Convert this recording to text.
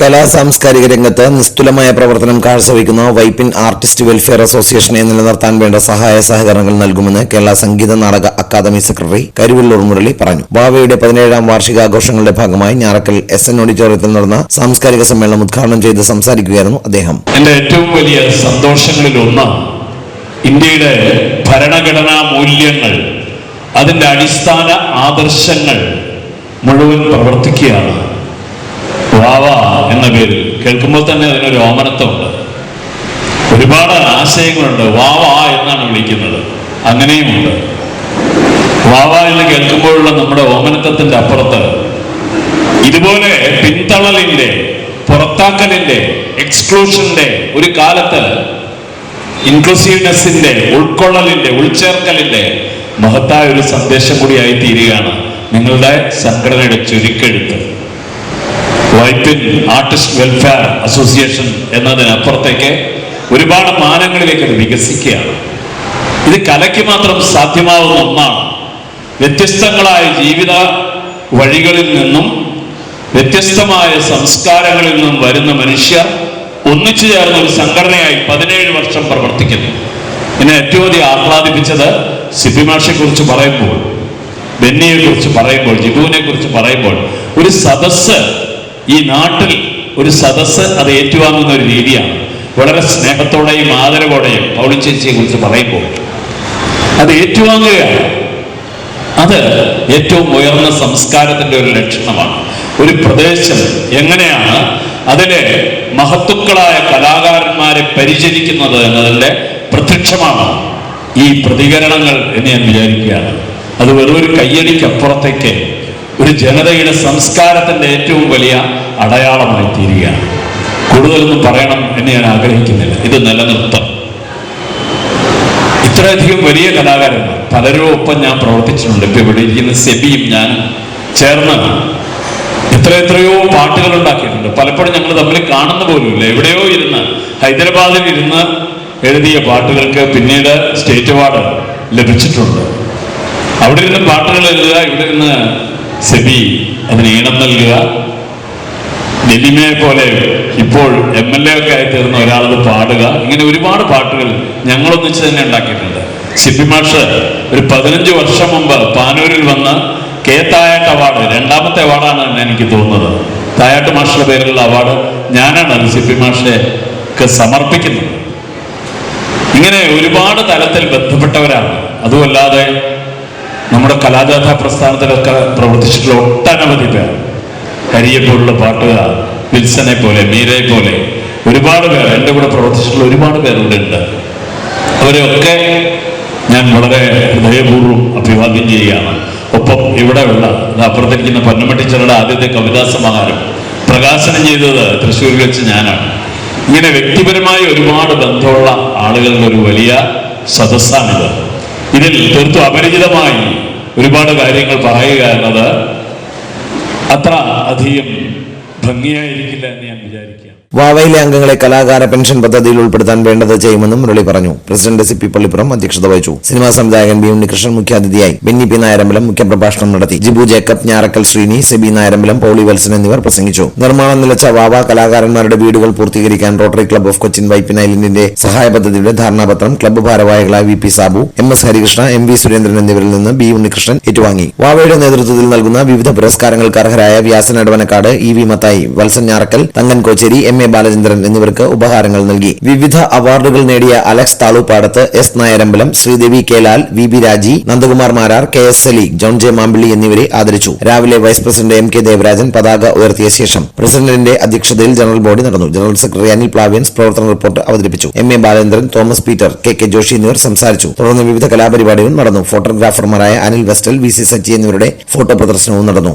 കലാ സാംസ്കാരിക രംഗത്ത് നിസ്തുലമായ പ്രവർത്തനം കാഴ്ചവെക്കുന്ന വൈപ്പിൻ ആർട്ടിസ്റ്റ് വെൽഫെയർ അസോസിയേഷനെ നിലനിർത്താൻ വേണ്ട സഹായ സഹകരണങ്ങൾ നൽകുമെന്ന് കേരള സംഗീത നാടക അക്കാദമി സെക്രട്ടറി കരുവള്ളൂർ മുരളി പറഞ്ഞു. ബാവയുടെ പതിനേഴാം വാർഷികാഘോഷങ്ങളുടെ ഭാഗമായി ഞാറക്കൽ എസ് എൻ ഓഡിറ്റോറിയത്തിൽ നടന്ന സാംസ്കാരിക സമ്മേളനം ഉദ്ഘാടനം ചെയ്ത് സംസാരിക്കുകയായിരുന്നു അദ്ദേഹം. എന്റെ ഏറ്റവും വലിയ സന്തോഷങ്ങളിൽ ഇന്ത്യയുടെ ഭരണഘടനാ മൂല്യങ്ങൾ അതിന്റെ അടിസ്ഥാന ആദർശങ്ങൾ മുഴുവൻ പ്രവർത്തിക്കുകയാണ്. വാവ എന്ന പേരിൽ കേൾക്കുമ്പോൾ തന്നെ അതിനൊരു ഓമനത്വമുണ്ട്. ഒരുപാട് ആശയങ്ങളുണ്ട്. വാവ എന്നാണ് വിളിക്കുന്നത്. അങ്ങനെയുമുണ്ട് വാവ എന്ന് കേൾക്കുമ്പോഴുള്ള നമ്മുടെ ഓമനത്വത്തിന്റെ അപ്പുറത്ത് ഇതുപോലെ പിന്തള്ളലിന്റെ പുറത്താക്കലിന്റെ എക്സ്ക്ലൂഷന്റെ ഒരു കാലത്ത് ഇൻക്ലൂസീവ്നെസിന്റെ ഉൾക്കൊള്ളലിന്റെ ഉൾച്ചേർക്കലിന്റെ മഹത്തായ ഒരു സന്ദേശം കൂടിയായി തീരുകയാണ് നിങ്ങളുടെ സംഘടനയുടെ ചുരുക്കെഴുത്ത്. വൈപ്പിൻ ആർട്ടിസ്റ്റ് വെൽഫെയർ അസോസിയേഷൻ എന്നതിനപ്പുറത്തേക്ക് ഒരുപാട് മാനങ്ങളിലേക്ക് അത് വികസിക്കുകയാണ്. ഇത് കലയ്ക്ക് മാത്രം സാധ്യമാവുന്ന ഒന്നാണ്. വ്യത്യസ്തങ്ങളായ ജീവിത വഴികളിൽ നിന്നും വ്യത്യസ്തമായ സംസ്കാരങ്ങളിൽ നിന്നും വരുന്ന മനുഷ്യർ ഒന്നിച്ചു ചേർന്ന ഒരു സംഘടനയായി പതിനേഴ് വർഷം പ്രവർത്തിക്കുന്നു. എന്നെ ഏറ്റവും അധികം ആഹ്ലാദിപ്പിച്ചത് സിബിമാഷെ കുറിച്ച് പറയുമ്പോൾ ബെന്നിയെ കുറിച്ച് പറയുമ്പോൾ ജിബുവിനെ കുറിച്ച് പറയുമ്പോൾ ഒരു സദസ്സ് ഈ നാട്ടിൽ ഒരു സദസ്സ് അത് ഏറ്റുവാങ്ങുന്ന ഒരു രീതിയാണ്. വളരെ സ്നേഹത്തോടെയും ആദരവോടെയും പൗളിച്ചേച്ചിയെ കുറിച്ച് പറയുമ്പോൾ അത് ഏറ്റുവാങ്ങുകയാണ്. അത് ഏറ്റവും ഉയർന്ന സംസ്കാരത്തിന്റെ ഒരു ലക്ഷണമാണ്. ഒരു പ്രദേശം എങ്ങനെയാണ് അതിലെ മഹത്തുക്കളായ കലാകാരന്മാരെ പരിചരിക്കുന്നത് എന്നതിന്റെ പ്രത്യക്ഷമാണ്. ഈ പ്രതികരണങ്ങൾ എന്ന് ഞാൻ വിചാരിക്കുകയാണ്. അത് വെറുതെ ഒരു കയ്യടിക്കപ്പുറത്തേക്ക് ഒരു ജനതയുടെ സംസ്കാരത്തിന്റെ ഏറ്റവും വലിയ അടയാളമായി തീരുകയാണ് കൂടുതലൊന്നും പറയണം എന്ന് ഞാൻ ആഗ്രഹിക്കുന്നില്ല. ഇത് നിലനിർത്തം. ഇത്രയധികം വലിയ കലാകാരന്മാർ. പലരും ഒപ്പം ഞാൻ പ്രവർത്തിച്ചിട്ടുണ്ട്. ഇപ്പൊ ഇവിടെ ഇരിക്കുന്ന സെബിയും ഞാൻ ചേർന്ന് എത്ര എത്രയോ പാട്ടുകൾ ഉണ്ടാക്കിയിട്ടുണ്ട്. പലപ്പോഴും ഞങ്ങൾ തമ്മിൽ കാണുന്ന പോലുമില്ല. എവിടെയോ ഇരുന്ന് ഹൈദരാബാദിൽ ഇരുന്ന് എഴുതിയ പാട്ടുകൾക്ക് പിന്നീട് സ്റ്റേറ്റ് അവാർഡ് ലഭിച്ചിട്ടുണ്ട്. അവിടെ ഇരുന്ന് പാട്ടുകൾ എഴുതുക ഇവിടെ ഇരുന്ന് സെബി അതിന് ഈണം നൽകുക. നെല്ലിമയെ പോലെ ഇപ്പോൾ എം എൽ എ ഒക്കെ ആയി തീർന്ന ഒരാളത് പാടുക. ഇങ്ങനെ ഒരുപാട് പാട്ടുകൾ ഞങ്ങളൊന്നിച്ച് തന്നെ ഉണ്ടാക്കിയിട്ടുണ്ട്. സിബി മാഷ് ഒരു പതിനഞ്ച് വർഷം മുമ്പ് പാനൂരിൽ വന്ന് കെ തായാട്ട് അവാർഡ് രണ്ടാമത്തെ അവാർഡാണ് എന്ന് എനിക്ക് തോന്നുന്നത്. തായാട്ട് മാഷിന്റെ പേരിലുള്ള അവാർഡ് ഞാനാണ് അത് സിബി മാഷയ്ക്ക് സമർപ്പിക്കുന്നത്. ഇങ്ങനെ ഒരുപാട് തലത്തിൽ ബന്ധപ്പെട്ടവരാണ്. അതുമല്ലാതെ നമ്മുടെ കലാജാഥ പ്രസ്ഥാനത്തിലൊക്കെ പ്രവർത്തിച്ചിട്ടുള്ള ഒട്ടനവധി പേർ. ഹരിയെ പോലുള്ള പാട്ടുകാർ വിൽസനെ പോലെ മീരയെ പോലെ ഒരുപാട് പേർ എന്റെ കൂടെ പ്രവർത്തിച്ചിട്ടുള്ള ഒരുപാട് പേരുണ്ട്. ഉണ്ട് അവരെയൊക്കെ ഞാൻ വളരെ ഹൃദയപൂർവം അഭിവാദ്യം ചെയ്യുകയാണ്. ഒപ്പം ഇവിടെയുള്ള അപ്പുറത്തിരിക്കുന്ന പൊന്നമട്ടിച്ചറുടെ ആദ്യത്തെ കവിതാ സമാഹാരം പ്രകാശനം ചെയ്തത് തൃശ്ശൂരിൽ വെച്ച് ഞാനാണ്. ഇങ്ങനെ വ്യക്തിപരമായ ഒരുപാട് ബന്ധമുള്ള ആളുകളുടെ ഒരു വലിയ സദസ്സാണിത്. ഇതിൽ തീർത്തും അപരിചിതമായി ഒരുപാട് കാര്യങ്ങൾ പറയുക എന്നത് അത്ര അധികം ഭംഗിയായിരിക്കില്ല എന്ന് ഞാൻ വിചാരിക്കുകയാണ്. വാവയിലെ അംഗങ്ങളെ കലാകാര പെൻഷൻ പദ്ധതിയിൽ ഉൾപ്പെടുത്താൻ വേണ്ടത് ചെയ്യുമെന്നും മുരളി പറഞ്ഞു. പ്രസിഡന്റ് സി പി പള്ളിപ്പുറം അധ്യക്ഷത വഹിച്ചു. സിനിമാ സംവിധായകൻ ബി ഉണ്ണികൃഷ്ണൻ മുഖ്യാതിഥിയായി ബെന്നി പി നായരമ്പലം മുഖ്യപ്രഭാഷണം നടത്തി. ജിബു ജേക്കബ് ഞാറക്കൽ ശ്രീനി സെബി നായരമ്പലം പൗളി വത്സൻ എന്നിവർ പ്രസംഗിച്ചു. നിർമ്മാണം നിലച്ച വാവ കലാകാരന്മാരുടെ വീടുകൾ പൂർത്തീകരിക്കാൻ rotary club of Cochin Vypin ഐലൻഡിന്റെ സഹായ പദ്ധതിയുടെ ധാരണാപത്രം ക്ലബ്ബ് ഭാരവാഹികളായ V P Sabu M S Harikrishna M V Surendran എന്നിവരിൽ നിന്ന് ബി ഉണ്ണികൃഷ്ണൻ ഏറ്റുവാങ്ങി. വാവയുടെ നേതൃത്വത്തിൽ നൽകുന്ന വിവിധ പുരസ്കാരങ്ങൾക്ക് അർഹരായ Vyasan Adavanakkad E V Mathai Valsan Njarakkal Thankan Kocheri M A Balachandran എന്നിവർക്ക് ഉപഹാരങ്ങൾ നൽകി. വിവിധ അവാർഡുകൾ നേടിയ Alex Thaloopadath S Nayarambalam Sreedevi Kelal V B Raji Nandakumar Marar K S Sali John J Mampilly എന്നിവരെ ആദരിച്ചു. രാവിലെ vice president M K Devarajan പതാക ഉയർത്തിയ ശേഷം പ്രസിഡന്റിന്റെ അധ്യക്ഷതയിൽ ജനറൽ ബോഡി നടന്നു. ജനറൽ സെക്രട്ടറി അനിൽ പ്ലാവിയൻസ് പ്രവർത്തന റിപ്പോർട്ട് അവതരിപ്പിച്ചു. M A Balendran Thomas Peter K K Joshi എന്നിവർ സംസാരിച്ചു. തുടർന്ന് വിവിധ കലാപരിപാടികൾ നടന്നു. ഫോട്ടോഗ്രാഫർമാരായ അനിൽ വെസ്റ്റൽ വി സി സച്ചി എന്നിവരുടെ ഫോട്ടോ പ്രദർശനവും നടന്നു.